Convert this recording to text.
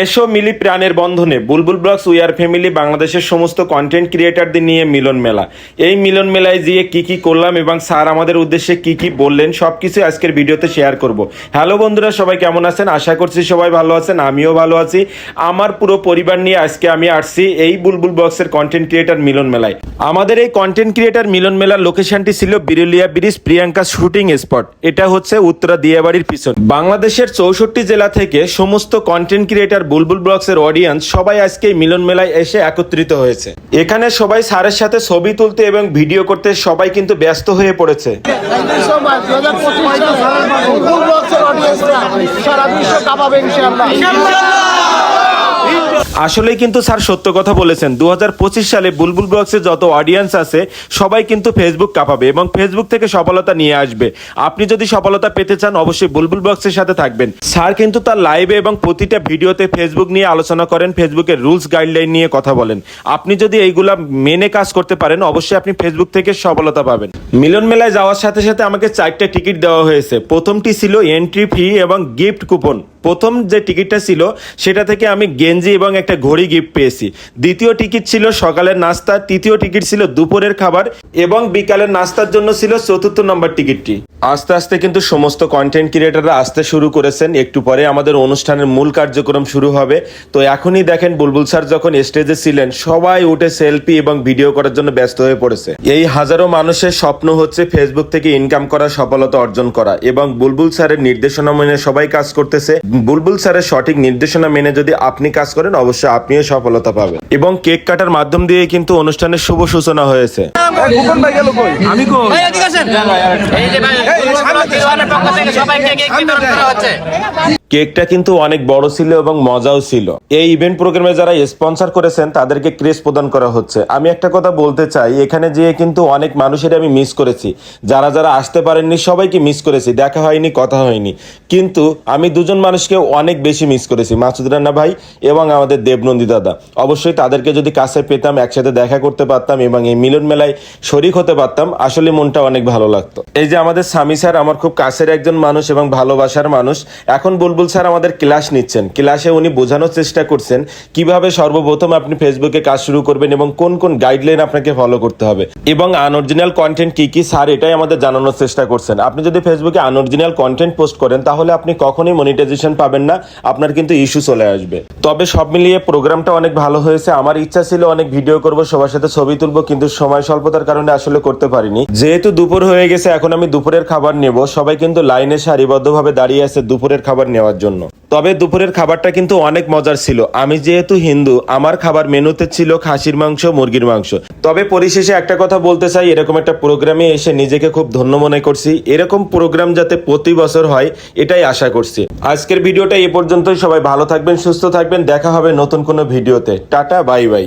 এসো মিলি প্রাণের বন্ধনে, বুলবুল ব্লগস উইয়ার ফ্যামিলি, বাংলাদেশের সমস্ত কন্টেন্ট ক্রিয়েটারদের নিয়ে মিলন মেলা। এই মিলন মেলায় গিয়ে কি কি করলাম এবং স্যার আমাদের উদ্দেশ্যে কি কি বললেন সব কিছু আজকের ভিডিওতে শেয়ার করব। হ্যালো বন্ধুরা, সবাই কেমন আছেন? আশা করছি সবাই ভালো আছেন, আমিও ভালো আছি। আমার পুরো পরিবার নিয়ে আজকে আমি আসছি এই বুলবুল ব্লগসের কন্টেন্ট ক্রিয়েটার মিলন মেলায়। আমাদের এই কন্টেন্ট ক্রিয়েটার মিলন মেলার লোকেশনটি ছিল Birulia bridge Priyanka shooting spot এটা হচ্ছে উত্তরা দিয়াবাড়ির পিছন। বাংলাদেশের চৌষট্টি জেলা থেকে সমস্ত কন্টেন্ট ক্রিয়েটার বুলবুল ব্লগসের অডিয়েন্স সবাই আজকে মিলন মেলায় এসে একত্রিত হয়েছে। এখানে সবাই স্যারের সাথে ছবি তুলতে এবং ভিডিও করতে সবাই কিন্তু ব্যস্ত হয়ে পড়েছে। সারা বিশ্ব কাঁপাবে ইনশাআল্লাহ। আসলেই কিন্তু স্যার সত্য কথা বলেছেন। দু হাজার পঁচিশ সালে বুলবুল ব্লগসে যত অডিয়েন্স আছে, সবাই কিন্তু ফেসবুক কাঁপাবে এবং ফেসবুক থেকে সফলতা নিয়ে আসবে। আপনি যদি সফলতা পেতে চান, অবশ্যই বুলবুল ব্লগসের সাথে থাকবেন। স্যার কিন্তু তার লাইভে এবং প্রতিটা ভিডিওতে ফেসবুক নিয়ে আলোচনা করেন ফেসবুকের রুলস গাইডলাইন নিয়ে কথা বলেন। আপনি যদি এইগুলা মেনে কাজ করতে পারেন, অবশ্যই আপনি ফেসবুক থেকে সফলতা পাবেন। মিলন মেলায় যাওয়ার সাথে সাথে আমাকে চারটা টিকিট দেওয়া হয়েছে। প্রথমটি ছিল এন্ট্রি ফি এবং গিফট কুপন প্রথম যে টিকিটটা ছিল, সেটা থেকে আমি গেঞ্জি এবং একটা ঘড়ি গিফট পেয়েছি। দ্বিতীয় টিকিট ছিল সকালের নাস্তা, তৃতীয় টিকিট ছিল দুপুরের খাবার এবং বিকালের নাস্তার জন্য ছিল চতুর্থ নম্বর টিকিটটি। আস্তে আস্তে কিন্তু সমস্ত কন্টেন্ট ক্রিয়েটাররা আসতে শুরু করেছেন। একটু পরে আমাদের অনুষ্ঠানের মূল কার্যক্রম শুরু হবে। তো এখনই দেখেন, বুলবুল স্যার যখন স্টেজে ছিলেন, সবাই উঠে সেলফি এবং ভিডিও করার জন্য ব্যস্ত হয়ে পড়েছে। এই হাজারো মানুষের স্বপ্ন হচ্ছে ফেসবুক থেকে ইনকাম করা, সফলতা অর্জন করা এবং বুলবুল স্যারের নির্দেশনা মেনে সবাই কাজ করতেছে। বুলবুল স্যারের সঠিক নির্দেশনা মেনে যদি আপনি কাজ করেন অবশ্যই আপনিও সফলতা পাবেন। এবং কেক কাটার মাধ্যম দিয়ে কিন্তু অনুষ্ঠানের শুভ সূচনা হয়েছে। আমি কেকটা কিন্তু অনেক বড় ছিল এবং মজাও ছিল। এই ইভেন্ট প্রোগ্রামে যারা স্পন্সর করেছেন, তাদেরকে ক্রেজ প্রদান করা হচ্ছে। আমি একটা কথা বলতে চাই, এখানে যেয়ে কিন্তু অনেক মানুষের আমি মিস করেছি। যারা যারা আসতে পারেননি, সবাইকে মিস করেছি। দেখা হয়নি, কথা হয়নি। কিন্তু আমি দুজন মানুষকে অনেক বেশি মিস করেছি, মাসুদ রান্না ভাই এবং আমাদের দেবনন্দী দাদা। অবশ্যই তাদেরকে যদি কাছে পেতাম, একসাথে দেখা করতে পারতাম এবং এই মিলন মেলায় শরিক হতে পারতাম, আসলে মনটা অনেক ভালো লাগতো। এই যে আমাদের স্বামী স্যার, আমার খুব কাছের একজন মানুষ এবং ভালোবাসার মানুষ। এখন বুলবুল স্যার আমাদের ক্লাস নিচ্ছেন। ক্লাসে উনি বোঝানোর চেষ্টা করছেন কীভাবে সর্বপ্রথম আপনি ফেসবুকে কাজ শুরু করবেন এবং কোন কোন গাইডলাইন আপনাকে ফলো করতে হবে। এবং আনঅরিজিনাল কন্টেন্ট কি কি? স্যার এটাই আমাদের জানানোর চেষ্টা করছেন। আপনি যদি ফেসবুকে আনঅরিজিনাল কন্টেন্ট পোস্ট করেন, তাহলে আপনি কখনোই মনিটাইজেশন পাবেন না। আপনার কিন্তু ইস্যু চলে আসবে। তবে সব মিলিয়ে প্রোগ্রামটা অনেক ভালো হয়েছে। আমার ইচ্ছা ছিল অনেক ভিডিও করব, সবার সাথে ছবি তুলবো, কিন্তু সময় স্বল্পতার কারণে আসলে করতে পারিনি। যেহেতু দুপুর হয়ে গেছে, এখন আমি দুপুরের খাবার নেব। সবাই কিন্তু লাইনে সারিবদ্ধভাবে দাঁড়িয়ে আছে, দুপুরের খাবার নেওয়ার জন্য। তবে দুপুরের খাবারটা কিন্তু অনেক মজার ছিল। আমি যেহেতু হিন্দু, আমার খাবার মেনুতে ছিল খাসির মাংস, মুরগির মাংস। তবে পরিশেষে একটা কথা বলতে চাই, এরকম একটা প্রোগ্রামে এসে নিজেকে খুব ধন্য মনে করছি। এরকম প্রোগ্রাম যাতে প্রতি বছর হয়, এটাই আশা করছি। আজকের ভিডিওটা এ পর্যন্তই। সবাই ভালো থাকবেন, সুস্থ থাকবেন। দেখা হবে নতুন কোনো ভিডিওতে। Tata, bye bye.